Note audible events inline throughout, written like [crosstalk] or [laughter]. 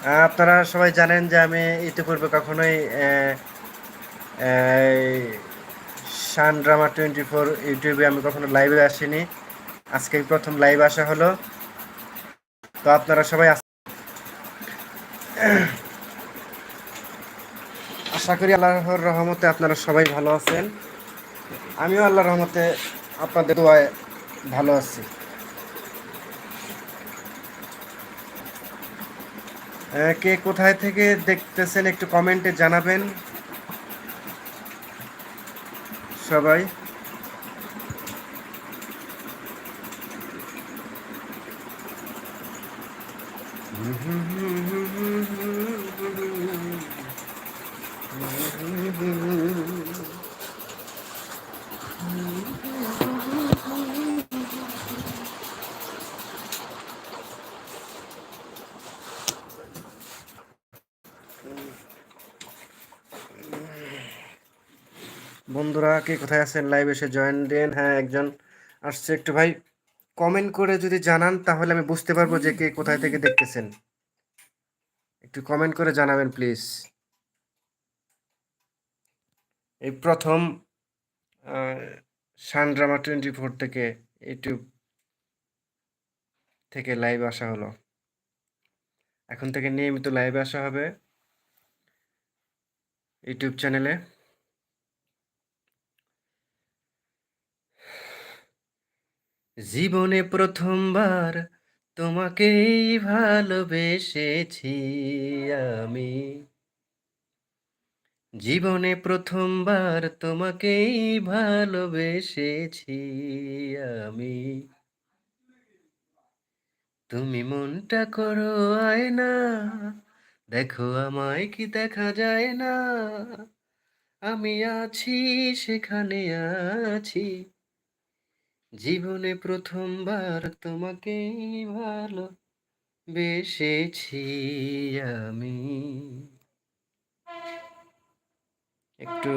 আপনারা সবাই জানেন যে আমি ইতিপূর্বে কখনোই শান ড্রামা টোয়েন্টি ফোর ইউটিউবে আমি কখনো লাইভে আসিনি। আজকে প্রথম লাইভ আসা হলো। তো আপনারা সবাই আশা করি আল্লাহর রহমতে আপনারা সবাই ভালো আছেন। আমিও আল্লাহর রহমতে আপনাদের দোয়ায় ভালো আছি। কে কোথায় থেকে দেখতেছেন একটু কমেন্টে জানাবেন। সবাই। বন্ধুরা, কে কোথায় আছেন? লাইভ এসে জয়েন দেন। হ্যাঁ একজন আসছে একটু ভাই। কমেন্ট করে যদি জানান, তাহলে আমি বুঝতে পারব যে কে কোথায় থেকে দেখতেছেন। একটু কমেন্ট করে জানাবেন প্লিজ এই প্রথম সান ড্রামা টোয়েন্টি ফোর থেকে ইউটিউব থেকে লাইভ আসা হলো। এখন থেকে নিয়মিত লাইভে আসা হবে ইউটিউব চ্যানেলে জীবনে প্রথমবার তোমাকেই ভালোবেসেছি আমি। জীবনে প্রথমবার তোমাকেই ভালোবেসেছি আমি। তুমি মনটা করো আয়না, দেখো আমায় কি দেখা যায় না। আমি আছি, সেখানে আছি। জীবনে প্রথমবার তোমাকে ভালো বেসেছি আমি। একটু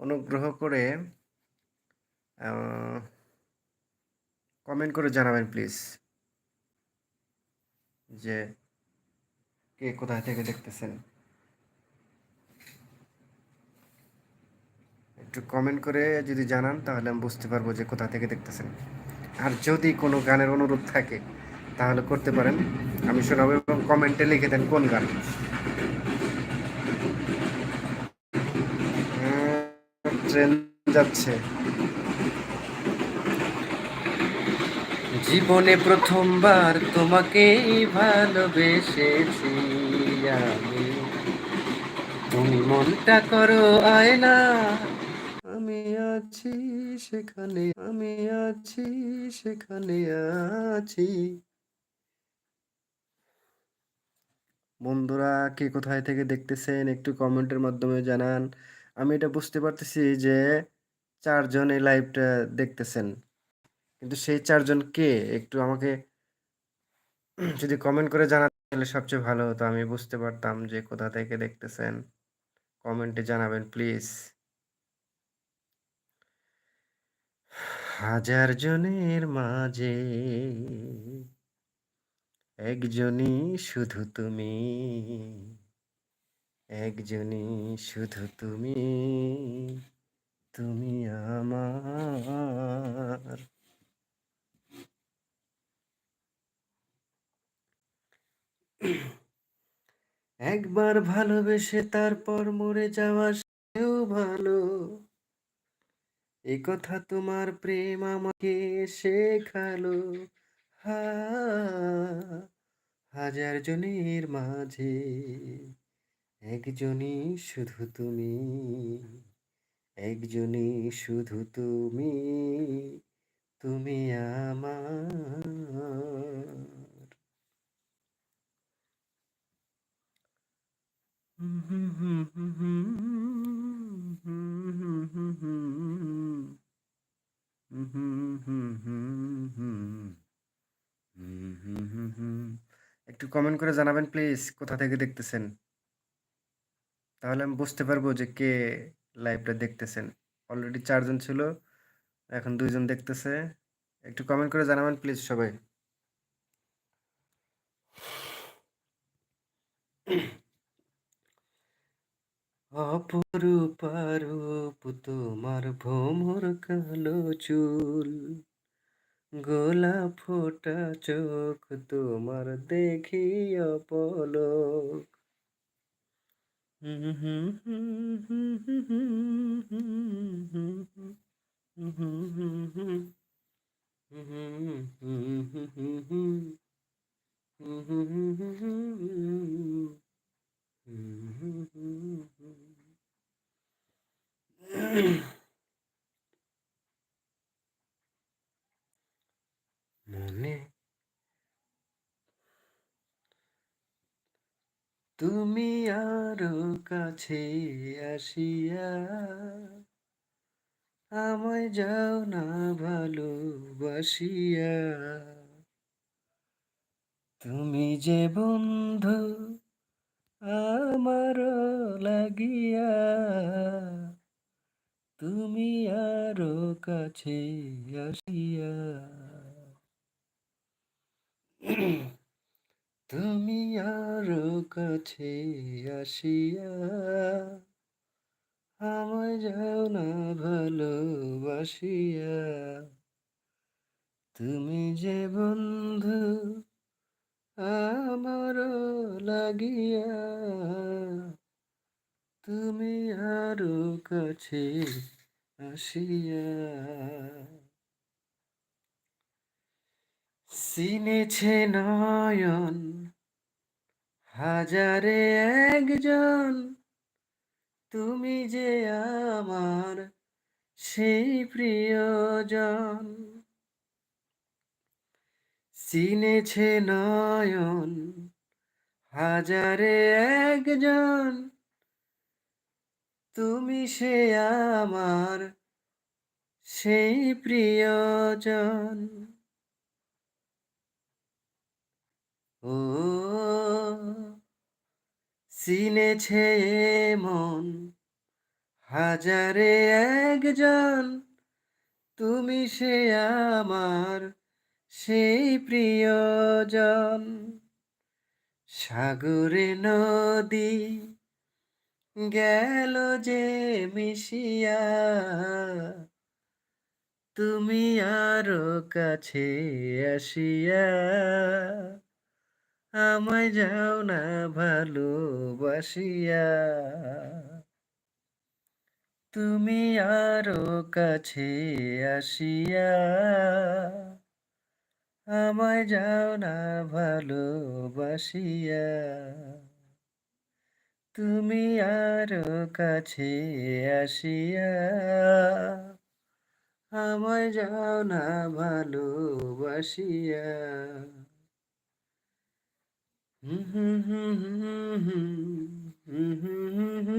অনুগ্রহ করে কমেন্ট করে জানাবেন প্লিজ যে কে কোথায় থেকে দেখতেছেন। একটু কমেন্ট করে যদি জানান, তাহলে আমি বুঝতে পারব যে কোথা থেকে দেখতেছেন। আর যদি কোনো গানের অনুরোধ থাকে, তাহলে করতে পারেন। আমি শোনাবো এবং কমেন্টে লিখে দেন কোন গান। ট্রেন যাচ্ছে। জীবনে প্রথমবার তোমাকেই ভালোবেসেছি আমি। তুমি মনটা করো আয়না আছি, সেখানে আমি আছি, সেখানে আছি। বন্ধুরা, কে কোথায় থেকে দেখতেছেন একটু কমেন্টের মাধ্যমে জানান। আমি এটা বুঝতে পারতেছি যে চারজন এই লাইভটা দেখতেছেন। কিন্তু সেই চারজন কে? একটু আমাকে যদি কমেন্ট করে জানাতে তাহলে সবচেয়ে ভালো হতো। আমি বুঝতে পারতাম যে কোথা থেকে দেখতেছেন। কমেন্টে জানাবেন, প্লিজ। হাজার জনের মাঝে একজনই শুধু তুমি, একজনই শুধু তুমি তুমি আমার। একবার ভালোবেসে তারপর মরে যাওয়া সেও ভালো। এই কথা তোমার প্রেম আমাকে শেখালো। হা, হাজার জনের মাঝে একজনই শুধু তুমি, একজনই শুধু তুমি তুমি আমার। হুম হুম হুম হুম। একটু কমেন্ট করে জানাবেন প্লিজ কোথা থেকে দেখতেছেন? তাহলে আমি বুঝতে পারব যে কে লাইভটা দেখতেছেন। অলরেডি চারজন ছিল, এখন দুইজন দেখতেছে। একটু কমেন্ট করে জানাবেন প্লিজ সবাই। অপরূপা রূপ তোমার ভ্রমর কালো চুল গোলাপ ফোটা চোখ তোমার দেখি অপলক মনে তুমি আরও কাছে আসিয়া আমায় যাও না ভালোবাসিয়া। তুমি যে বন্ধু আমার লাগিয়া তুমি আরও কাছে আসিয়া [clears throat] তুমি আরও কাছে আসিয়া আমায় যাও না ভালোবাসিয়া। তুমি যে বন্ধু আমার লাগিয়া তুমি আরও কাছে আসিয়া। চিনেছে নয়ন, হাজারে একজন। তুমি যে আমার সেই প্রিয়জন। চিনেছে নয়ন, হাজারে একজন। তুমি সে আমার, সেই প্রিয়জন। ও, চিনেছে মন হাজারে একজন। তুমি সে আমার, সেই প্রিয়জন। সাগরে নদী গেল যে মিশিয়া, তুমি আরও কাছে আসিয়া, আমায় যাও না ভালোবাসিয়া। তুমি আরও কাছে আসিয়া, আমায় যাও না ভালোবাসিয়া। তুমি আর কাছে আসিয়া আমায় যাও না ভালোবাসিয়া হুম হুম হুম হুম হুম হুম হুম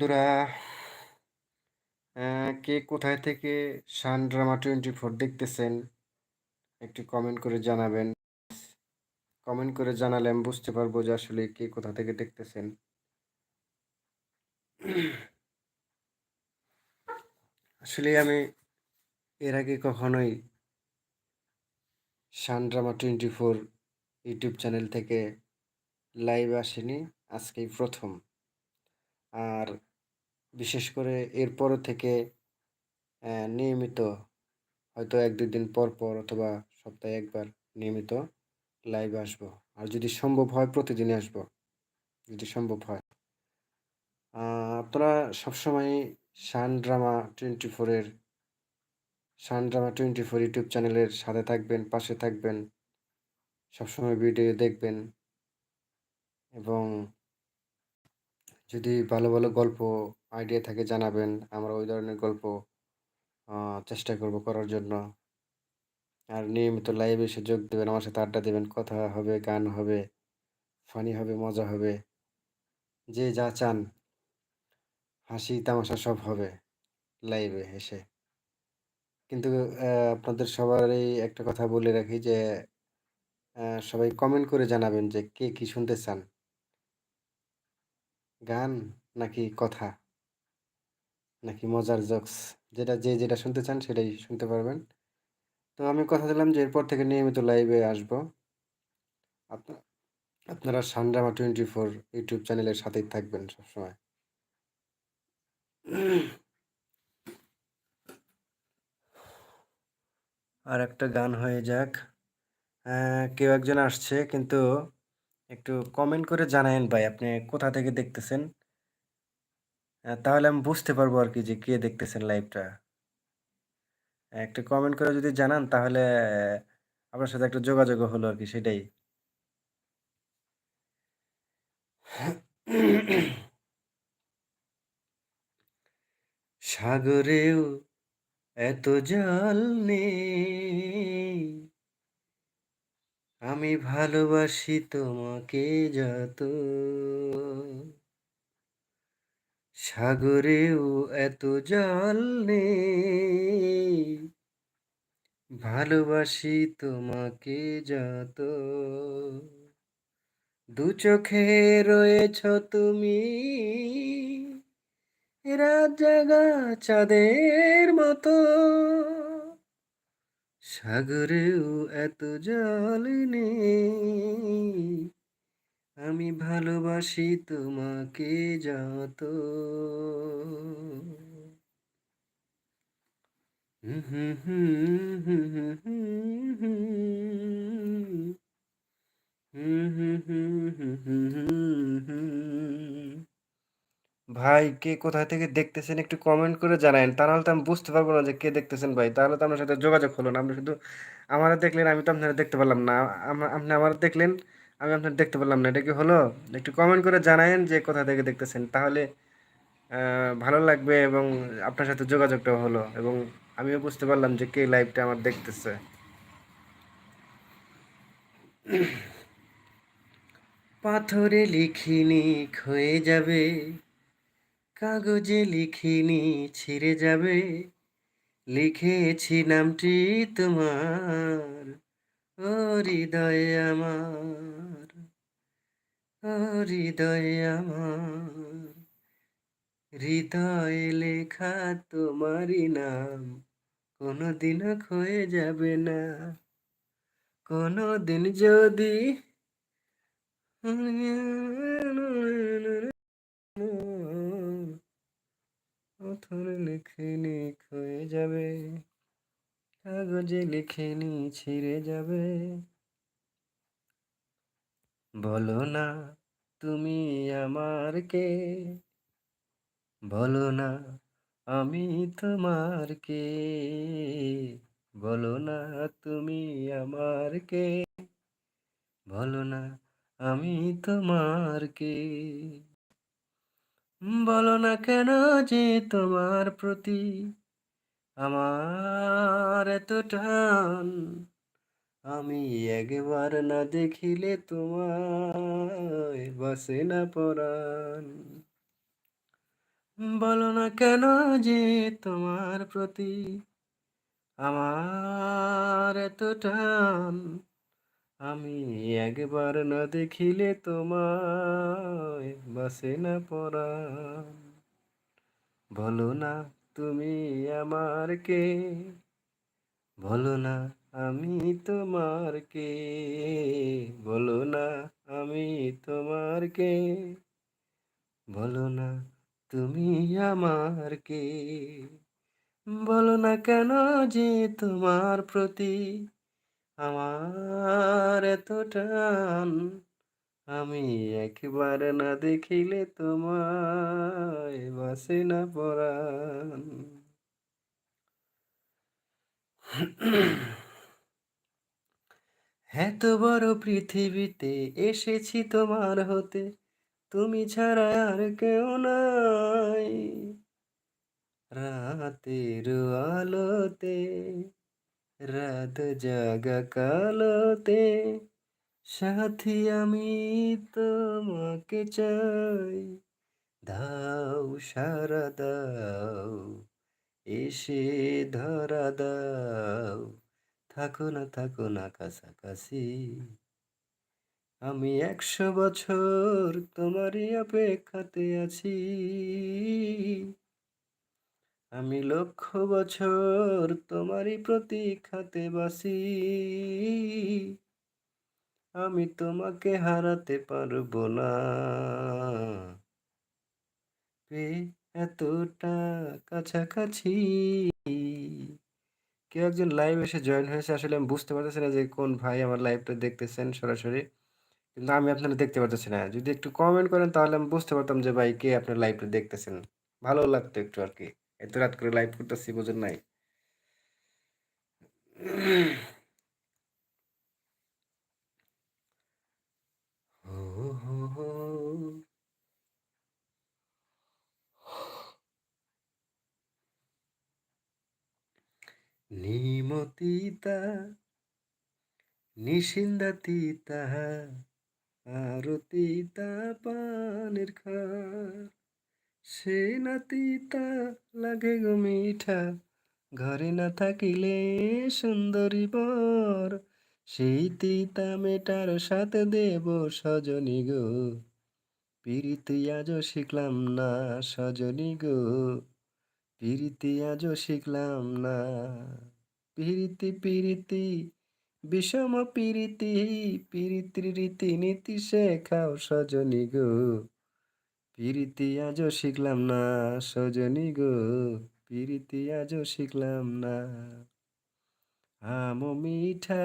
বন্ধুরা কে কোথায় থেকে শান ড্রামা টোয়েন্টি ফোর দেখতেছেন, একটু কমেন্ট করে জানাবেন। কমেন্ট করে জানালে আমি বুঝতে পারব যে আসলে কে কোথা থেকে দেখতেছেন। আসলে আমি এর আগে কখনোই Shan drama twenty four YouTube channel থেকে লাইভ আসেনি, আজকেই প্রথম। আর বিশেষ করে এরপর থেকে নিয়মিত হয়তো এক, দুই দিন পর পর অথবা সপ্তাহে একবার নিয়মিত লাইভ আসব। আর যদি সম্ভব হয়, প্রতিদিনই আসব, যদি সম্ভব হয়। আপনারা সবসময় শান ড্রামা টোয়েন্টি ফোরের Shan drama twenty four YouTube চ্যানেলের সাথে থাকবেন, পাশে থাকবেন, সবসময় ভিডিও দেখবেন এবং যদি ভালো ভালো গল্প আইডিয়া থাকে জানাবেন আমরা ওই ধরনের গল্প চেষ্টা করব করার জন্য আর নিয়মিত লাইভে এসে যোগ দেবেন, আমার সাথে আড্ডা দেবেন, কথা হবে, গান হবে ফানি হবে, মজা হবে, যে যা চান, হাসি, তামাশা সব হবে লাইভে এসে। কিন্তু আপনাদের সবারই একটা কথা বলে রাখি যে সবাই কমেন্ট করে জানাবেন যে কে কি শুনতে চান? গান নাকি কথা? নাকি মজার জোকস? যেটা যে যেটা শুনতে চান সেটাই শুনতে পারবেন। তো আমি কথা দিলাম যে এরপর থেকে নিয়মিত লাইভে আসব। আপনা আপনারা সানড্রামা 24 ইউটিউব চ্যানেলের সাথেই থাকবেন সবসময়। আর একটা গান হয়ে যাক। কেউ একজন আসছে, কিন্তু একটু কমেন্ট করে জানায়েন ভাই, আপনি কোথা থেকে দেখতেছেন? তাহলে আমি বুঝতে পারব আর কি যে কে দেখতেছেন লাইভটা। একটু কমেন্ট করে যদি জানান, তাহলে আপনার সাথে একটা যোগাযোগ হলো আর কি, সেটাই। সাগরেও এত জল নেই। আমি ভালোবাসি তোমাকে যত। সাগরেও এত জল নেই। ভালোবাসি তোমাকে যত। দু চোখে রয়েছ তুমি। রাত জাগা চাঁদের মতো। সাগরেও এত জল নেই। আমি ভালোবাসি তোমাকে যত। ভাই কে কোথা থেকে দেখতেছেন একটু কমেন্ট করে জানায়েন। তা নাহলে তো আমি বুঝতে পারব না যে কে দেখতেছেন ভাই। তাহলে তো আপনার সাথে যোগাযোগ হলো না। আপনি শুধু আমারে দেখলেন, আমি তো আপনারে দেখতে পারলাম না। আপনি আমারে দেখলেন, আমি আপনার দেখতে পারলাম না। এটা কি হলো? একটু কমেন্ট করে জানায়েন যে কোথা থেকে দেখতেছেন। তাহলে ভালো লাগবে এবং আপনার সাথে যোগাযোগটাও হলো এবং আমিও বুঝতে পারলাম যে কে লাইভটা আমার দেখতেছে। পাথরে লিখিনি, ক্ষয়ে যাবে। কাগজে লিখিনি, ছিঁড়ে যাবে। লিখেছি নামটি তোমার। হৃদয়ে আমার। হৃদয়ে আমার। হৃদয়ে লেখা তোমারই নাম। কোনদিনও ক্ষয়ে যাবে না। কোনদিন যদি পাথরে লিখিনি ক্ষয়ে যাবে। কাগজে লিখিনি ছিঁড়ে যাবে। বলো না তুমি আমার কে? বলো না আমি তোমার কে? বলো না তুমি আমার কে? বলো না আমি তোমার কে? বলো না কেন যে তোমার প্রতি আমার এত টান? আমি একবার না দেখিলে তোমায় বাসে না পরাণ। বলো না কেন যে তোমার প্রতি আমার এত টান? আমি একবার না দেখিলে তোমায় বাসে না পরাণ। বলো না তুমি আমার কে? বলো না আমি তোমার কে? বলো না আমি তোমার কে? বলো না তুমি আমার কে? বলো না কেন যে তোমার প্রতি আমার এত টান? আমি একবার না দেখিলে তোমায় বাসে না পরাণ। [clears throat] এত বড় পৃথিবীতে এসেছি তোমার হতে। তুমি ছাড়া আর কেউ নাই। রাতের আলোতে, রাত জাগা কালোতে, সাথী আমি তোমাকে চাই। দাও সাড়া দাও এসে ধরা দাও, থাকো না থাকো না কাছাকাছি। আমি একশো বছর তোমারই অপেক্ষাতে আছি। আমি লক্ষ বছর তোমারই প্রতীক্ষাতে বাসি। আমি তোমাকে হারাতে পারব না। এতটা কাছাকাছি। কেউ একজন লাইভ এসে জয়েন হয়েছে, আসলে আমি বুঝতে পারতেছি না যে কোন ভাই আমার লাইভটা দেখতেছেন সরাসরি। কিন্তু আমি আপনারা দেখতে পারতেছি না। যদি একটু কমেন্ট করেন, তাহলে আমি বুঝতে পারতাম যে ভাই কে আপনার লাইভটা দেখতেছেন। ভালো লাগতো একটু আর কি। এত রাত করে লাইভ করতেছি, বোঝেন নাই হো হো হো। নিমতিতা নিশিন্দাতিতা আরতিতা পানের খার সে নাতিতা লাগে গো মিঠা, ঘরে না থাকিলে সুন্দরী বর। সেই তিতা মেটার সাথে দেব সজনী গো, পিরিতি আজও শিখলাম না সজনী গো, পিরিতি আজও শিখলাম না পিরিতি পিরিতি, বিষম পিরিতি, পিরিতির রীতি নীতি শেখাও সজনী গো। পিরিতি আজও শিখলাম না সজনী গো, পিরিতি আজও শিখলাম না। আমো মিঠা,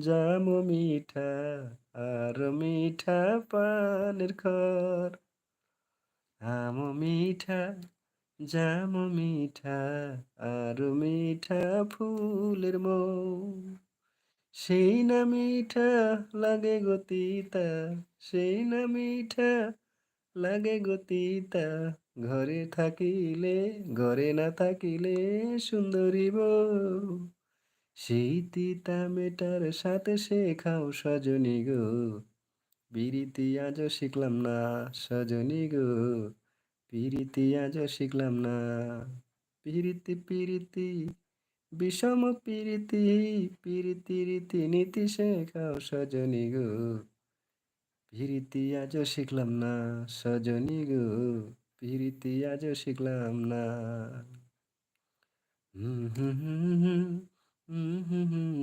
জামো মিঠা, আর মিঠা পানের খর আমো মিঠা জামো মিঠা আর মিঠা ফুলের মৌ। সেই না মিঠা লাগে গতিতা সেই না মিঠা লাগে গতিতা ঘরে থাকিলে, ঘরে না থাকিলে সুন্দরী বউ। সেই তিতা মেটার সাথে শেখাও সজনী গো। বিরিতি আজও শিখলাম না সজনী গো। পিরিতি আজও শিখলাম না পিরিতি পিরিতি বিষম পিরিতি পিরিতি রীতি নীতি শেখাও সজনী গো পিরিতি আজও শিখলাম না সজনী গো পিরিতি আজও শিখলাম না হুম হুম হুম হুম হুম হুম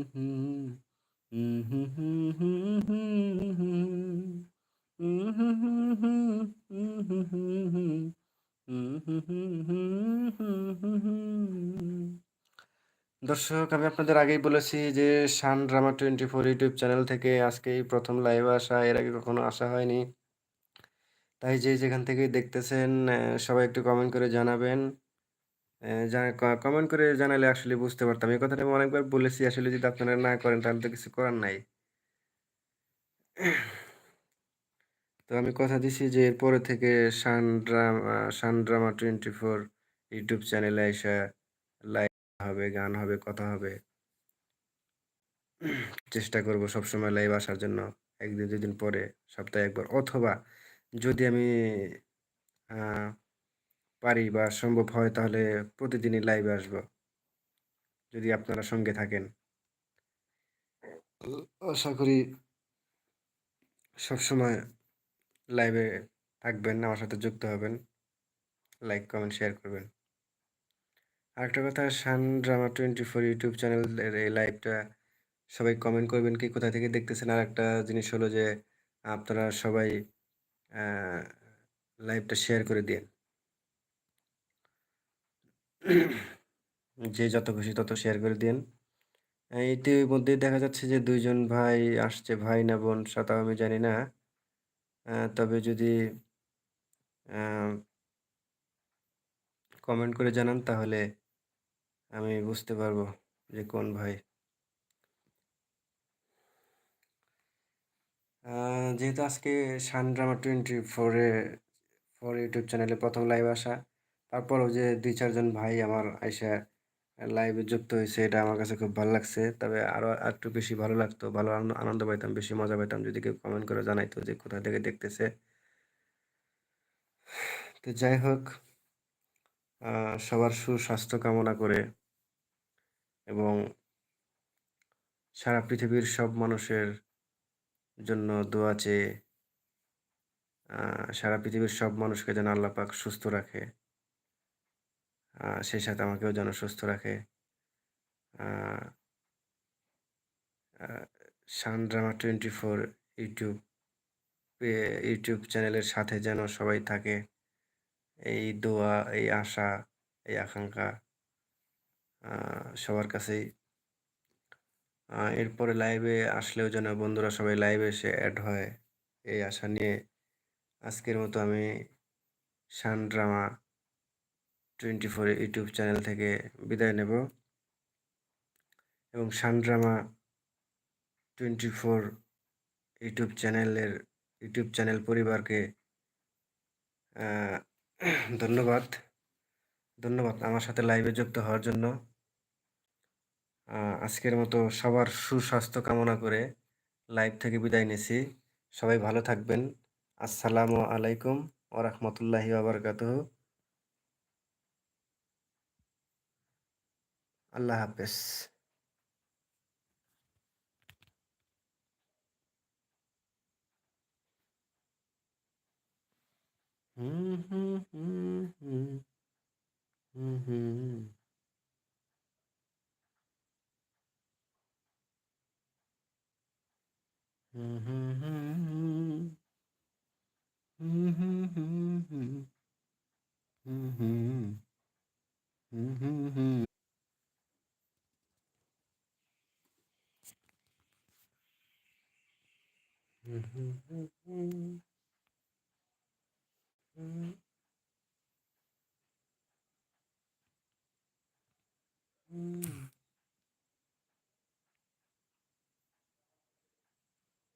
হুম হুম হুম হুম হুম হুম দর্শক, আমি আপনাদের আগেই বলেছি যে Shan drama twenty four YouTube channel থেকে আজকেই প্রথম লাইভ আসা, এর আগে কখনো আসা হয়নি। তাই যে যেখান থেকে দেখতেছেন সবাই একটু কমেন্ট করে জানাবেন। কমেন্ট করে জানালে আসলে বুঝতে পারতাম। এই কথাটা আমি অনেকবার বলেছি, আসলে যদি আপনারা না করেন, তাহলে তো কিছু করার নাই। তো আমি কথা দিছি যে এরপরে থেকে Shan drama Shan drama twenty four YouTube চ্যানেলে এসে লাইভ হবে, গান হবে, কথা হবে। চেষ্টা করব সবসময় লাইভ আসার জন্য। একদিন, দুদিন পরে, সপ্তাহে একবার। অথবা যদি আমি পারি বা সম্ভব হয় তাহলে প্রতিদিনই লাইভে আসব, যদি আপনারা সঙ্গে থাকেন। আশা করি সবসময় লাইভে থাকবেন আমার সাথে যুক্ত হবেন। লাইক কমেন্ট শেয়ার করবেন। আরেকটা কথা sun drama twenty four YouTube চ্যানেলের এই লাইভটা সবাই কমেন্ট করবেন কি কোথা থেকে দেখতেছেন? আর একটা জিনিস হলো যে, আপনারা সবাই লাইভটা শেয়ার করে দিন যে যত খুশি তত শেয়ার করে দিন ইতিমধ্যে দেখা যাচ্ছে যে দুইজন ভাই আসছে, ভাই না বোন সেটাও আমি জানি না। তবে যদি কমেন্ট করে জানান তাহলে আমি বুঝতে পারব যে কোন ভাই। যেহেতু আজকে সান ড্রামা টোয়েন্টি ফোরে ফোর ইউটিউব চ্যানেলে প্রথম লাইভ আসা, তারপরও যে দুই চারজন ভাই আমার আইসা লাইভে যুক্ত হয়েছে, এটা আমার কাছে খুব ভালো লাগছে। তবে আরও একটু বেশি ভালো লাগতো, ভালো আনন্দ পাইতাম, বেশি মজা পাইতাম যদি কেউ কমেন্ট করে জানাইতো যে কোথা থেকে দেখতেছে। তো যাই হোক সবার সুস্বাস্থ্য কামনা করে এবং সারা পৃথিবীর সব মানুষের জন্য দোয়া চেয়ে সারা পৃথিবীর সব মানুষকে যেন আল্লাহ পাক সুস্থ রাখে। সেই সাথে আমাকেও যেন সুস্থ রাখে। আহ, drama twenty four YouTube YouTube চ্যানেলের সাথে যেন সবাই থাকে। এই দোয়া এই আশা এই আকাঙ্ক্ষা সবার কাছেই। এরপরে লাইভে আসলেও যেন বন্ধুরা সবাই লাইভে এসে অ্যাড হয় এই আশা নিয়ে। আজকের মতো আমি Shan drama twenty four YouTube channel থেকে বিদায় নেব। এবং sun drama twenty four YouTube চ্যানেলের ইউটিউব চ্যানেল পরিবারকে ধন্যবাদ। ধন্যবাদ আমার সাথে লাইভে যুক্ত হওয়ার জন্য। আজকের মতো সবার সুস্বাস্থ্য কামনা করে লাইভ থেকে বিদায় নিছি। সবাই ভালো থাকবেন। আসসালামু আলাইকুম ওরহমতুল্লাহি ওবরকাতুহ আল্লাহ হাফেজ। হুম হুম হুম। হুম